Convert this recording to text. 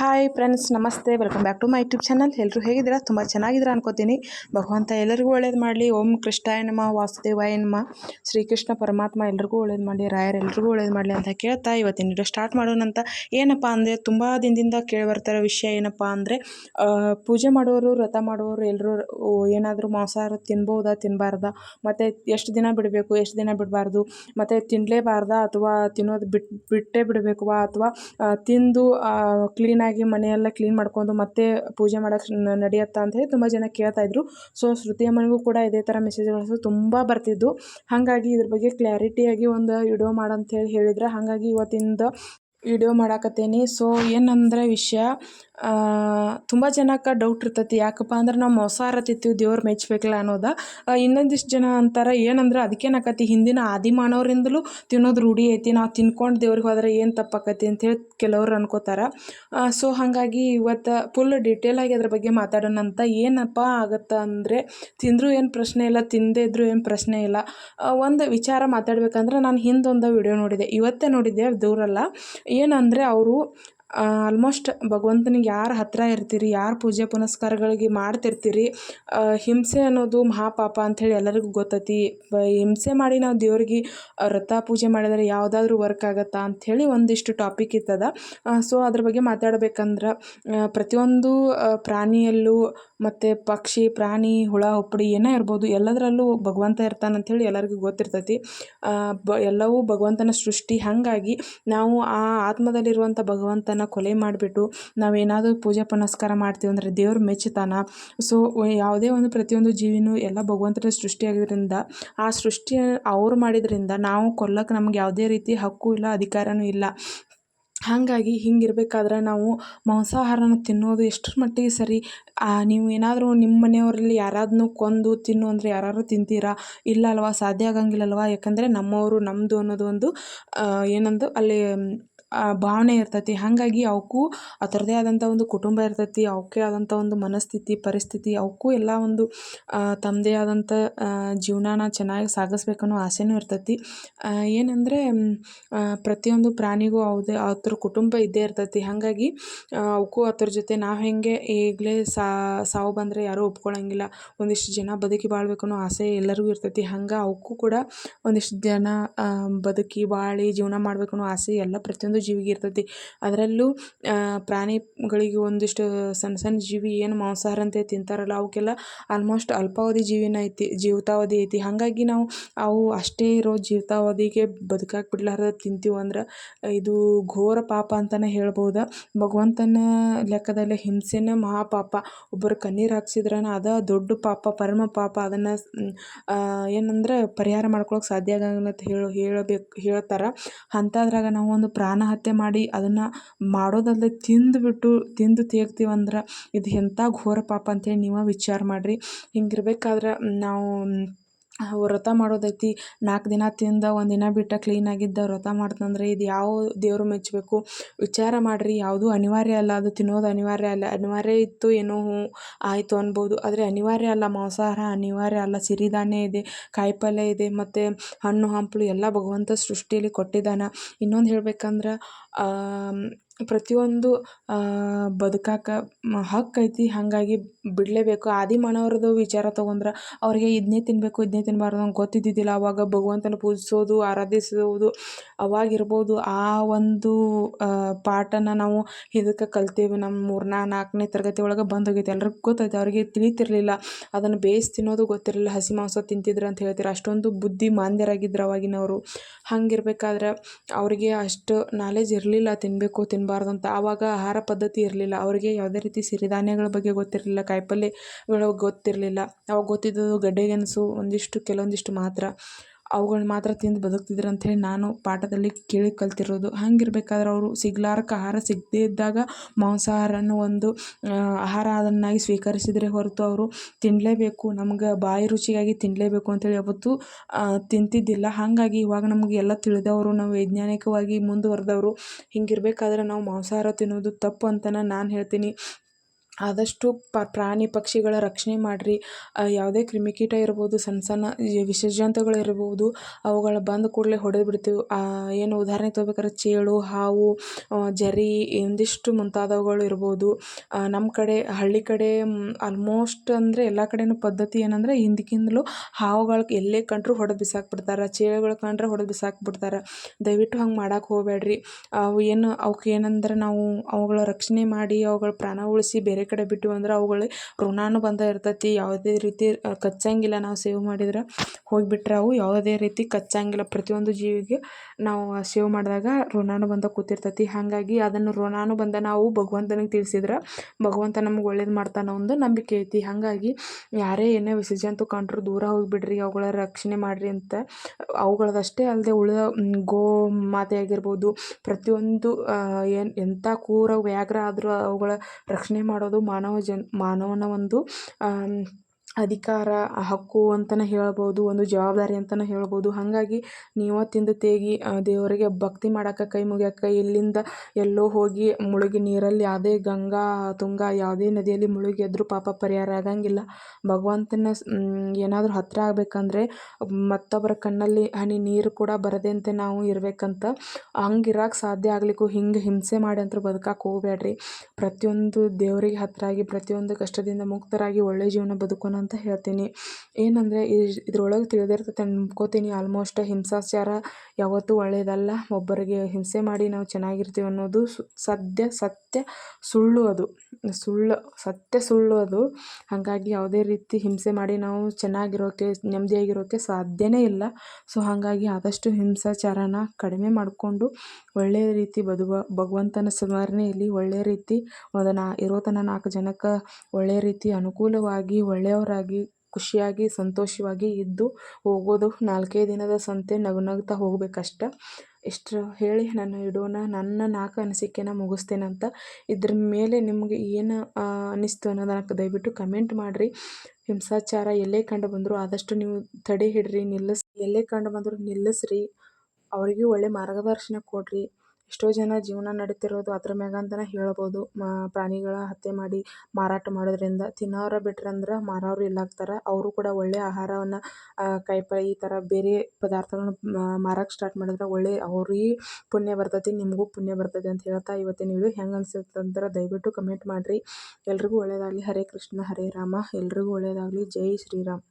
Hi friends, namaste. Welcome back to my YouTube channel. ಎಲ್ಲರೂ ಹೇಗಿದ್ದೀರಾ? ತುಂಬ ಚೆನ್ನಾಗಿದ್ದೀರಾ ಅನ್ಕೋತೀನಿ. ಭಗವಂತ ಎಲ್ಲರಿಗೂ ಒಳ್ಳೇದು ಮಾಡಲಿ. ಓಂ ಕೃಷ್ಣಾಯ ನಮ, ವಾಸುದೇವಾಯ ನಮ. ಶ್ರೀಕೃಷ್ಣ ಪರಮಾತ್ಮ ಎಲ್ರಿಗೂ ಒಳ್ಳೇದು ಮಾಡಲಿ. ರಾಯರ್ ಎಲ್ರಿಗೂ ಒಳ್ಳೇದು ಮಾಡಲಿ ಅಂತ ಕೇಳ್ತಾ ಇವತ್ತಿನ ವಿಡಿಯೋ ಸ್ಟಾರ್ಟ್ ಮಾಡೋಣಂತ ಏನಪ್ಪ ಅಂದರೆ, ತುಂಬ ದಿನದಿಂದ ಕೇಳಿ ಬರ್ತಾರೋ ವಿಷಯ ಏನಪ್ಪ ಅಂದರೆ ಪೂಜೆ ಮಾಡೋರು, ವ್ರತ ಮಾಡೋರು ಎಲ್ಲರೂ ಏನಾದರೂ ಮಾಂಸಾಹಾರ ತಿನ್ಬೋದಾ ತಿನ್ನಬಾರ್ದ ಮತ್ತು ಎಷ್ಟು ದಿನ ಬಿಡಬೇಕು, ಎಷ್ಟು ದಿನ ಬಿಡಬಾರ್ದು? ಮತ್ತು ತಿನ್ನಲೇಬಾರ್ದಾ ಅಥವಾ ತಿನ್ನೋದು ಬಿಟ್ಟು ಬಿಟ್ಟೇ ಬಿಡಬೇಕು ಅಥವಾ ತಿಂದು ಕ್ಲೀನಾಗಿ ಮನೆಯೆಲ್ಲ ಕ್ಲೀನ್ ಮಾಡ್ಕೊಂಡು ಮತ್ತೆ ಪೂಜೆ ಮಾಡೋಕ್ಕೆ ನಡೆಯುತ್ತಾ ಅಂತ ಹೇಳಿ ತುಂಬ ಜನ ಕೇಳ್ತಾ ಇದ್ರು. ಸೊ ಶ್ರುತಿ ಅಮ್ಮನಿಗೂ ಕೂಡ ಇದೇ ಥರ ಮೆಸೇಜ್ಗಳು ತುಂಬ ಬರ್ತಿದ್ದು ಹಾಗಾಗಿ ಇದ್ರ ಬಗ್ಗೆ ಕ್ಲಾರಿಟಿಯಾಗಿ ಒಂದು ವಿಡಿಯೋ ಮಾಡಂಥೇಳಿ ಹೇಳಿದ್ರೆ. ಹಾಗಾಗಿ ಇವತ್ತಿಂದ ವಿಡಿಯೋ ಮಾಡಾಕತ್ತೇನಿ. ಸೊ ಏನಂದ್ರೆ ವಿಷಯ ತುಂಬ ಜನಕ್ಕೆ ಡೌಟ್ ಇರ್ತೈತಿ. ಯಾಕಪ್ಪ ಅಂದ್ರೆ ನಾವು ಮೋಸ ತಿಂತೀವಿ ದೇವ್ರು ಮೆಚ್ಚಬೇಕಲ್ಲ ಅನ್ನೋದ. ಇನ್ನೊಂದಿಷ್ಟು ಜನ ಅಂತಾರೆ, ಏನಂದ್ರೆ ಅದಕ್ಕೇನಾಕತಿ ಹಿಂದಿನ ಆದಿಮಾನವರಿಂದಲೂ ತಿನ್ನೋದು ರೂಢಿ ಐತಿ. ನಾವು ತಿನ್ಕೊಂಡು ದೇವ್ರಿಗೆ ಹೋದ್ರೆ ಏನು ತಪ್ಪಾಕತಿ ಅಂತೇಳಿ ಕೆಲವ್ರು ಅನ್ಕೋತಾರೆ. ಸೊ ಹಾಗಾಗಿ ಇವತ್ತು ಫುಲ್ ಆಗಿ ಅದ್ರ ಬಗ್ಗೆ ಮಾತಾಡೋಣ ಅಂತ. ಏನಪ್ಪ ಆಗುತ್ತೆ ಅಂದರೆ, ತಿಂದರೂ ಏನು ಪ್ರಶ್ನೆ ಇಲ್ಲ, ತಿಂದೇ ಇದ್ರೂ ಏನು ಪ್ರಶ್ನೆ ಇಲ್ಲ. ಒಂದು ವಿಚಾರ ಮಾತಾಡ್ಬೇಕಂದ್ರೆ ನಾನು ಹಿಂದೊಂದು ವಿಡಿಯೋ ನೋಡಿದೆ. ಇವತ್ತೇ ನೋಡಿದ್ದೆ, ದೂರಲ್ಲ. ಏನಂದರೆ ಅವರು ಆಲ್ಮೋಸ್ಟ್ ಭಗವಂತನಿಗೆ ಯಾರು ಹತ್ತಿರ ಇರ್ತೀರಿ, ಯಾರು ಪೂಜೆ ಪುನಸ್ಕಾರಗಳಿಗೆ ಮಾಡ್ತಿರ್ತೀರಿ ಹಿಂಸೆ ಅನ್ನೋದು ಮಹಾಪಾಪ ಅಂಥೇಳಿ ಎಲ್ಲರಿಗೂ ಗೊತ್ತೈತಿ. ಹಿಂಸೆ ಮಾಡಿ ನಾವು ದೇವ್ರಿಗೆ ವ್ರತ ಪೂಜೆ ಮಾಡಿದರೆ ಯಾವುದಾದ್ರೂ ವರ್ಕ್ ಆಗತ್ತಾ ಅಂಥೇಳಿ ಒಂದಿಷ್ಟು ಟಾಪಿಕ್ ಇತ್ತದ. ಸೊ ಅದ್ರ ಬಗ್ಗೆ ಮಾತಾಡ್ಬೇಕಂದ್ರೆ ಪ್ರತಿಯೊಂದು ಪ್ರಾಣಿಯಲ್ಲೂ ಮತ್ತು ಪಕ್ಷಿ, ಪ್ರಾಣಿ, ಹುಳ, ಹುಪ್ಪಡಿ ಏನೇ ಇರ್ಬೋದು ಎಲ್ಲದರಲ್ಲೂ ಭಗವಂತ ಇರ್ತಾನೆ ಅಂಥೇಳಿ ಎಲ್ಲರಿಗೂ ಗೊತ್ತಿರ್ತೈತಿ. ಬ, ಎಲ್ಲವೂ ಭಗವಂತನ ಸೃಷ್ಟಿ ಹಾಗಾಗಿ ನಾವು ಆ ಆತ್ಮದಲ್ಲಿರುವಂಥ ಭಗವಂತನ ಕೊಲೆ ಮಾಡಿಬಿಟ್ಟು ನಾವೇನಾದರೂ ಪೂಜೆ ಪುನಸ್ಕಾರ ಮಾಡ್ತೀವಿ ಅಂದರೆ ದೇವ್ರು ಮೆಚ್ಚುತ್ತಾನ ಸೊ ಯಾವುದೇ ಒಂದು ಪ್ರತಿಯೊಂದು ಜೀವಿನೂ ಎಲ್ಲ ಭಗವಂತನ ಸೃಷ್ಟಿಯಾಗಿದ್ದರಿಂದ ಆ ಸೃಷ್ಟಿ ಅವ್ರು ಮಾಡಿದ್ರಿಂದ ನಾವು ಕೊಲ್ಲಕ್ಕೆ ನಮ್ಗೆ ಯಾವುದೇ ರೀತಿ ಹಕ್ಕು ಇಲ್ಲ, ಅಧಿಕಾರನೂ ಇಲ್ಲ. ಹಾಗಾಗಿ ಹಿಂಗಿರ್ಬೇಕಾದ್ರೆ ನಾವು ಮಾಂಸಾಹಾರನ ತಿನ್ನೋದು ಎಷ್ಟರ ಮಟ್ಟಿಗೆ ಸರಿ. ನೀವು ಏನಾದರೂ ನಿಮ್ಮ ಮನೆಯವರಲ್ಲಿ ಯಾರಾದನ್ನೂ ಕೊಂದು ತಿನ್ನು ಅಂದರೆ ಯಾರಾದ್ರು ತಿಂತೀರಾ? ಇಲ್ಲ ಅಲ್ವಾ? ಸಾಧ್ಯ ಆಗಂಗಿಲ್ಲಲ್ವಾ? ಯಾಕಂದರೆ ನಮ್ಮವರು ನಮ್ಮದು ಅನ್ನೋದು ಒಂದು ಏನಂದು, ಅಲ್ಲಿ ಭಾವನೆ ಇರ್ತೈತಿ. ಹಾಗಾಗಿ ಅವಕ್ಕೂ ಅದರದ್ದೇ ಆದಂಥ ಒಂದು ಕುಟುಂಬ ಇರ್ತೈತಿ. ಅವಕ್ಕೆ ಆದಂಥ ಒಂದು ಮನಸ್ಥಿತಿ, ಪರಿಸ್ಥಿತಿ ಅವಕ್ಕೂ ಎಲ್ಲ ಒಂದು ತಮ್ಮದೇ ಆದಂಥ ಜೀವನಾನ ಚೆನ್ನಾಗಿ ಸಾಗಿಸ್ಬೇಕು ಅನ್ನೋ ಆಸೆನೂ ಇರ್ತೈತಿ. ಏನಂದರೆ ಪ್ರತಿಯೊಂದು ಪ್ರಾಣಿಗೂ ಅವ್ದೇ ಅದ್ರ ಕುಟುಂಬ ಇದ್ದೇ ಇರ್ತೈತಿ. ಹಾಗಾಗಿ ಅವಕ್ಕೂ ಅದ್ರ ಜೊತೆ ನಾವು ಹೇಗೆ ಈಗಲೇ ಸಾವು ಬಂದರೆ ಯಾರೂ ಒಪ್ಕೊಳ್ಳೋಂಗಿಲ್ಲ ಒಂದಿಷ್ಟು ಜನ ಬದುಕಿ ಬಾಳ್ಬೇಕು ಅನ್ನೋ ಆಸೆ ಎಲ್ಲರಿಗೂ ಇರ್ತೈತಿ. ಹಂಗೆ ಅವಕ್ಕೂ ಕೂಡ ಒಂದಿಷ್ಟು ಜನ ಬದುಕಿ ಬಾಳಿ ಜೀವನ ಮಾಡ್ಬೇಕು ಅನ್ನೋ ಆಸೆ ಎಲ್ಲ ಪ್ರತಿಯೊಂದು ಜೀವಿಗೆ ಇರ್ತೈತಿ. ಅದರಲ್ಲೂ ಪ್ರಾಣಿಗಳಿಗೆ ಒಂದಿಷ್ಟು ಸಣ್ಣ ಸಣ್ಣ ಜೀವಿ ಏನು ಮಾಂಸಾಹಾರ ಅಂತ ತಿಂತಾರಲ್ಲ, ಅವಕ್ಕೆಲ್ಲ ಆಲ್ಮೋಸ್ಟ್ ಅಲ್ಪಾವಧಿ ಜೀವಿನ ಐತಿ, ಜೀವಿತಾವಧಿ ಐತಿ. ಹಾಗಾಗಿ ನಾವು ಅವು ಅಷ್ಟೇ ಇರೋ ಜೀವಿತಾವಧಿಗೆ ಬದುಕಾಕೆ ಬಿಡ್ಲಾರ್ದ ತಿಂತೀವಿ ಅಂದ್ರೆ ಇದು ಘೋರ ಪಾಪ ಅಂತಲೇ ಹೇಳ್ಬೋದು. ಭಗವಂತನ ಲೆಕ್ಕದಲ್ಲಿ ಹಿಂಸೆನೇ ಮಹಾಪಾಪ. ಒಬ್ಬರು ಕಣ್ಣೀರು ಹಾಕ್ಸಿದ್ರನ ಅದ ದೊಡ್ಡ ಪಾಪ, ಪರಮ ಪಾಪ. ಅದನ್ನು ಏನಂದ್ರೆ ಪರಿಹಾರ ಮಾಡ್ಕೊಳಕ್ಕೆ ಸಾಧ್ಯ ಆಗಂಗಿಲ್ಲ ಅಂತ ಹೇಳಿ, ಹೇಳಬೇಕು, ಹೇಳ್ತಾರೆ. ಅಂಥದ್ರಾಗ ನಾವು ಒಂದು ಪ್ರಾಣ ಹತ್ಯೆ ಮಾಡಿ ಅದನ್ನು ಮಾಡೋದಲ್ಲದೆ ತಿಂದುಬಿಟ್ಟು, ತಿಂದು ಅಂದ್ರೆ ಇದು ಎಂಥ ಘೋರ ಪಾಪ ಅಂತೇಳಿ ನೀವು ವಿಚಾರ ಮಾಡಿರಿ. ಹಿಂಗಿರ್ಬೇಕಾದ್ರೆ ನಾವು ವ್ರತ ಮಾಡೋದೈತಿ. ನಾಲ್ಕು ದಿನ ತಿಂದು, ಒಂದು ದಿನ ಬಿಟ್ಟು ಕ್ಲೀನಾಗಿದ್ದ ವ್ರತ ಮಾಡ್ತಂದ್ರೆ ಇದು ಯಾವ ದೇವರು ಮೆಚ್ಚಬೇಕು ವಿಚಾರ ಮಾಡಿರಿ. ಯಾವುದೂ ಅನಿವಾರ್ಯ ಅಲ್ಲ, ಅದು ತಿನ್ನೋದು ಅನಿವಾರ್ಯ ಅಲ್ಲ. ಅನಿವಾರ್ಯ ಇತ್ತು ಏನೋ ಹ್ಞೂ ಆಯಿತು ಅನ್ಬೋದು. ಆದರೆ ಅನಿವಾರ್ಯ ಅಲ್ಲ, ಮಾಂಸಾಹಾರ ಅನಿವಾರ್ಯ ಅಲ್ಲ. ಸಿರಿಧಾನ್ಯ ಇದೆ, ಕಾಯಿಪಲ್ಯ ಇದೆ, ಮತ್ತು ಹಣ್ಣು, ಹಂಪಲು ಎಲ್ಲ ಭಗವಂತ ಸೃಷ್ಟಿಯಲ್ಲಿ ಕೊಟ್ಟಿದ್ದಾನೆ. ಇನ್ನೊಂದು ಹೇಳ್ಬೇಕಂದ್ರೆ ಪ್ರತಿಯೊಂದು ಬದುಕಾಕ ಐತಿ. ಹಾಗಾಗಿ ಬಿಡಲೇಬೇಕು. ಆದಿಮಾನವ್ರದ್ದು ವಿಚಾರ ತೊಗೊಂಡ್ರೆ ಅವ್ರಿಗೆ ಇದನ್ನೇ ತಿನ್ನಬೇಕು ಇದನ್ನೇ ತಿನ್ನಬಾರ್ದು ಅಂತ ಗೊತ್ತಿದ್ದಿದ್ದಿಲ್ಲ. ಅವಾಗ ಭಗವಂತನ ಪೂಜಿಸೋದು, ಆರಾಧಿಸೋದು ಅವಾಗಿರ್ಬೋದು. ಆ ಒಂದು ಪಾಠನ ನಾವು ಇದಕ್ಕೆ ಕಲ್ತೇವೆ. ನಮ್ಮ ಮೂರನೇ, ನಾಲ್ಕನೇ ತರಗತಿ ಒಳಗೆ ಬಂದೋಗೈತೆ. ಎಲ್ರಿಗೂ ಗೊತ್ತೈತೆ. ಅವ್ರಿಗೆ ತಿಳಿತಿರಲಿಲ್ಲ. ಅದನ್ನು ಬೇಯಿಸಿ ತಿನ್ನೋದು ಗೊತ್ತಿರಲಿಲ್ಲ. ಹಸಿ ಮಾಂಸ ತಿಂತಿದ್ರು ಅಂತ ಹೇಳ್ತಾರೆ. ಅಷ್ಟೊಂದು ಬುದ್ಧಿ ಮಾಂದ್ಯರಾಗಿದ್ರು ಅವಾಗಿನವರು. ಹಂಗಿರ್ಬೇಕಾದ್ರೆ ಅವರಿಗೆ ಅಷ್ಟು ನಾಲೆಜ್ ಇರಲಿಲ್ಲ ತಿನ್ನಬೇಕು ತಿನ್ನಬಾರ್ದು ಅಂತ ಆವಾಗ ಆಹಾರ ಪದ್ಧತಿ ಇರಲಿಲ್ಲ. ಅವರಿಗೆ ಯಾವುದೇ ರೀತಿ ಸಿರಿಧಾನ್ಯಗಳ ಬಗ್ಗೆ ಗೊತ್ತಿರಲಿಲ್ಲ. ಕಾಯಿಪಲ್ಯಗಳು ಗೊತ್ತಿರಲಿಲ್ಲ. ಅವಾಗ ಗೊತ್ತಿದ್ದದ್ದು ಗಡ್ಡೆ ಗೆಣಸು ಒಂದಿಷ್ಟು, ಕೆಲವೊಂದಿಷ್ಟು ಮಾತ್ರ. ಅವುಗಳ್ನ ಮಾತ್ರ ತಿಂದು ಬದುಕ್ತಿದ್ರು ಅಂಥೇಳಿ ನಾನು ಪಾಠದಲ್ಲಿ ಕೇಳಿ ಕಲ್ತಿರೋದು. ಹಂಗಿರ್ಬೇಕಾದ್ರೆ ಅವರು ಸಿಗ್ಲಾರ್ಕ ಆಹಾರ ಸಿಗದೇ ಇದ್ದಾಗ ಮಾಂಸಾಹಾರನ ಒಂದು ಆಹಾರ ಅದನ್ನಾಗಿ ಸ್ವೀಕರಿಸಿದರೆ ಹೊರತು ಅವರು ತಿನ್ನಲೇಬೇಕು ನಮ್ಗೆ ಬಾಯಿ ರುಚಿಗಾಗಿ ತಿನ್ನಲೇಬೇಕು ಅಂತೇಳಿ ಯಾವತ್ತೂ ತಿಂತಿದ್ದಿಲ್ಲ. ಹಾಗಾಗಿ ಇವಾಗ ನಮಗೆ ಎಲ್ಲ ತಿಳಿದವರು, ನಾವು ವೈಜ್ಞಾನಿಕವಾಗಿ ಮುಂದುವರೆದವರು. ಹಿಂಗಿರ್ಬೇಕಾದ್ರೆ ನಾವು ಮಾಂಸಾಹಾರ ತಿನ್ನೋದು ತಪ್ಪು ಅಂತ ನಾನು ಹೇಳ್ತೀನಿ. ಆದಷ್ಟು ಪ್ರಾಣಿ ಪಕ್ಷಿಗಳ ರಕ್ಷಣೆ ಮಾಡಿರಿ. ಯಾವುದೇ ಕ್ರಿಮಿಕೀಟ ಇರ್ಬೋದು, ಸಣ್ಣ ಸಣ್ಣ ಈ ವಿಷಜಂತುಗಳು ಇರ್ಬೋದು, ಅವುಗಳ ಬಂದ ಕೂಡಲೇ ಹೊಡೆದು ಬಿಡ್ತೀವಿ. ಏನು ಉದಾಹರಣೆ ತೊಗೋಬೇಕಾದ್ರೆ ಚೇಳು, ಹಾವು ಜರಿ ಒಂದಿಷ್ಟು ಮುಂತಾದವುಗಳು ಇರ್ಬೋದು. ನಮ್ಮ ಕಡೆ, ಹಳ್ಳಿ ಕಡೆ ಆಲ್ಮೋಸ್ಟ್ ಅಂದರೆ ಎಲ್ಲ ಕಡೆಯೂ ಪದ್ಧತಿ ಏನಂದರೆ ಹಿಂದ್ಕಿಂದಲೂ ಹಾವುಗಳು ಎಲ್ಲೇ ಕಂಡ್ರೂ ಹೊಡೆದು ಬಿಸಾಕ್ಬಿಡ್ತಾರೆ, ಚೇಳುಗಳು ಕಂಡ್ರೆ ಹೊಡೆದು ಬಿಸಾಕ್ಬಿಡ್ತಾರೆ. ದಯವಿಟ್ಟು ಹಂಗೆ ಮಾಡಕ್ಕೆ ಹೋಗಬೇಡ್ರಿ. ಅವು ಏನು ಅವಕ್ಕೆ ಏನಂದ್ರೆ ನಾವು ಅವುಗಳ ರಕ್ಷಣೆ ಮಾಡಿ, ಅವುಗಳ ಪ್ರಾಣ ಉಳಿಸಿ ಬೇರೆ ಕಡೆ ಬಿಟ್ಟು ಅಂದ್ರೆ ಋಣಾನು ಋಣಾನುಬಂಧ ಇರ್ತೈತಿ. ಯಾವುದೇ ರೀತಿ ಕಚ್ಚಂಗಿಲ್ಲ ನಾವು ಸೇವ್ ಮಾಡಿದ್ರೆ ಹೋಗಿಬಿಟ್ರೆ ಅವು ಯಾವುದೇ ರೀತಿ ಕಚ್ಚಂಗಿಲ್ಲ. ಪ್ರತಿಯೊಂದು ಜೀವಿಗೆ ನಾವು ಸೇವ್ ಮಾಡಿದಾಗ ಋಣಾನುಬಂಧ ಕೂತಿರ್ತೈತಿ. ಹಾಗಾಗಿ ಅದನ್ನು ಋಣಾನುಬಂಧ ನಾವು ಭಗವಂತನಿಗೆ ತಿಳಿಸಿದ್ರೆ ಭಗವಂತ ನಮ್ಗೆ ಒಳ್ಳೇದು ಮಾಡ್ತಾನೆ ಒಂದು ನಂಬಿಕೆ ಐತಿ. ಹಾಗಾಗಿ ಯಾರೇ ಏನೇ ವಿಸರ್ಜಂತು ಕಂಡ್ರು ದೂರ ಹೋಗಿಬಿಡ್ರಿ, ಅವುಗಳ ರಕ್ಷಣೆ ಮಾಡಿರಿ ಅಂತ. ಅವುಗಳದಷ್ಟೇ ಅಲ್ಲದೆ ಉಳಿದ ಗೋ ಮಾತೆ ಆಗಿರ್ಬೋದು, ಪ್ರತಿಯೊಂದು ಏನು ಎಂಥ ಕೂರ ವ್ಯಾಘ್ರ ಆದರೂ ಅವುಗಳ ರಕ್ಷಣೆ ಮಾಡೋದು ಮಾನವ ಜನ್ ಮಾನವನ ಒಂದು ಅಧಿಕಾರ ಹಕ್ಕು ಅಂತಲೇ ಹೇಳ್ಬೋದು, ಒಂದು ಜವಾಬ್ದಾರಿ ಅಂತಲೇ ಹೇಳ್ಬೋದು. ಹಾಗಾಗಿ ನೀವು ತಿಂದು ತೇಗಿ ದೇವರಿಗೆ ಭಕ್ತಿ ಮಾಡಕ್ಕೆ ಕೈ ಮುಗ್ಯಕ್ಕೆ ಇಲ್ಲಿಂದ ಎಲ್ಲೋ ಹೋಗಿ ಮುಳುಗಿ ನೀರಲ್ಲಿ ಯಾವುದೇ ಗಂಗಾ, ತುಂಗಾ ಯಾವುದೇ ನದಿಯಲ್ಲಿ ಮುಳುಗಿ ಎದ್ರೂ ಪಾಪ ಪರಿಹಾರ ಆಗಂಗಿಲ್ಲ. ಭಗವಂತನ ಏನಾದರೂ ಹತ್ತಿರ ಆಗಬೇಕಂದ್ರೆ ಮತ್ತೊಬ್ಬರ ಕಣ್ಣಲ್ಲಿ ಹನಿ ನೀರು ಕೂಡ ಬರದಂತೆ ನಾವು ಇರಬೇಕಂತ ಹಂಗಿರಕ್ಕೆ ಸಾಧ್ಯ ಆಗ್ಲಿಕ್ಕೂ ಹಿಂಗೆ ಹಿಂಸೆ ಮಾಡಿ ಅಂತ ಬದುಕಕ್ಕೆ ಹೋಗ್ಬೇಡ್ರಿ ಪ್ರತಿಯೊಂದು ದೇವರಿಗೆ ಹತ್ತಿರ ಆಗಿ, ಪ್ರತಿಯೊಂದು ಕಷ್ಟದಿಂದ ಮುಕ್ತರಾಗಿ ಒಳ್ಳೆಯ ಜೀವನ ಬದುಕೋಣ ಅಂತ ಹೇಳ್ತೀನಿ. ಏನಂದರೆ ಇದ್ರೊಳಗೆ ತಿಳಿದಿರ್ತೈತೆ ಅಂದ್ಕೋತೀನಿ ಆಲ್ಮೋಸ್ಟ್ ಹಿಂಸಾಚಾರ ಯಾವತ್ತೂ ಒಳ್ಳೆಯದಲ್ಲ ಒಬ್ಬರಿಗೆ ಹಿಂಸೆ ಮಾಡಿ ನಾವು ಚೆನ್ನಾಗಿರ್ತೀವಿ ಅನ್ನೋದು ಸದ್ಯ ಸತ್ಯ ಸುಳ್ಳು ಅದು. ಸುಳ್ಳು, ಸತ್ಯ ಸುಳ್ಳು ಅದು. ಹಾಗಾಗಿ ಯಾವುದೇ ರೀತಿ ಹಿಂಸೆ ಮಾಡಿ ನಾವು ಚೆನ್ನಾಗಿರೋಕ್ಕೆ ನೆಮ್ಮದಿಯಾಗಿರೋಕ್ಕೆ ಸಾಧ್ಯವೇ ಇಲ್ಲ. ಸೊ ಹಾಗಾಗಿ ಆದಷ್ಟು ಹಿಂಸಾಚಾರನ ಕಡಿಮೆ ಮಾಡಿಕೊಂಡು ಒಳ್ಳೆಯ ರೀತಿ ಬದುವ, ಭಗವಂತನ ಸ್ಮರಣೆಯಲ್ಲಿ ಒಳ್ಳೆಯ ರೀತಿ ಅದನ್ನು ಇರೋತನ ನಾಲ್ಕು ಜನಕ್ಕೆ ಒಳ್ಳೆಯ ರೀತಿ ಅನುಕೂಲವಾಗಿ ಒಳ್ಳೆಯವರಾಗಿ ಖುಷಿಯಾಗಿ, ಸಂತೋಷವಾಗಿ ಇದ್ದು ಹೋಗೋದು. ನಾಲ್ಕೇ ದಿನದ ಸಂತೆ ನಗು ನಗ್ತಾ ಹೋಗಬೇಕಷ್ಟೆ. ಇಷ್ಟು ಹೇಳಿ ನನ್ನ ಇಡೋಣ, ನನ್ನ ನಾಲ್ಕು ಅನಿಸಿಕೆನ ಮುಗಿಸ್ತೇನಂತ ಇದ್ರ ಮೇಲೆ ನಿಮಗೆ ಏನು ಅನ್ನಿಸ್ತು ಅನ್ನೋದನ್ನ ದಯವಿಟ್ಟು ಕಮೆಂಟ್ ಮಾಡಿರಿ. ಹಿಂಸಾಚಾರ ಎಲ್ಲೇ ಕಂಡು ಬಂದರೂ ಆದಷ್ಟು ನೀವು ತಡೆ ಹಿಡ್ರಿ, ನಿಲ್ಲಿಸಿ. ಎಲ್ಲೇ ಕಂಡು ಬಂದರೂ ನಿಲ್ಲಿಸ್ರಿ. ಅವರಿಗೂ ಒಳ್ಳೆಯ ಮಾರ್ಗದರ್ಶನ ಕೊಡಿರಿ. ಎಷ್ಟೋ ಜನ ಜೀವನ ನಡೀತಿರೋದು ಅದ್ರ ಮ್ಯಾಗ ಅಂತಲೇ ಹೇಳ್ಬೋದು. ಪ್ರಾಣಿಗಳ ಹತ್ಯೆ ಮಾಡಿ ಮಾರಾಟ ಮಾಡೋದ್ರಿಂದ ತಿನ್ನೋರು ಬಿಟ್ರಂದ್ರೆ ಮಾರೋರು ಇಲ್ಲಾಗ್ತಾರೆ. ಅವರು ಕೂಡ ಒಳ್ಳೆಯ ಆಹಾರವನ್ನು ಕಾಯಿಪಲ್ಲೆ ಈ ಥರ ಬೇರೆ ಪದಾರ್ಥಗಳನ್ನ ಮಾರಕ್ಕೆ ಸ್ಟಾರ್ಟ್ ಮಾಡಿದ್ರೆ ಒಳ್ಳೆಯ ಅವ್ರಿಗೆ ಪುಣ್ಯ ಬರ್ತೈತಿ, ನಿಮಗೂ ಪುಣ್ಯ ಬರ್ತೈತಿ ಅಂತ ಹೇಳ್ತಾ ಇವತ್ತಿನ ವಿಡಿಯೋ ಹೆಂಗೆ ಅನ್ಸುತ್ತೆ ಅಂದ್ರೆ ದಯವಿಟ್ಟು ಕಮೆಂಟ್ ಮಾಡಿರಿ. ಎಲ್ರಿಗೂ ಒಳ್ಳೆಯದಾಗಲಿ ಹರೇ ಕೃಷ್ಣ, ಹರೇ ರಾಮ. ಎಲ್ರಿಗೂ ಒಳ್ಳೆಯದಾಗಲಿ ಜೈ ಶ್ರೀರಾಮ್.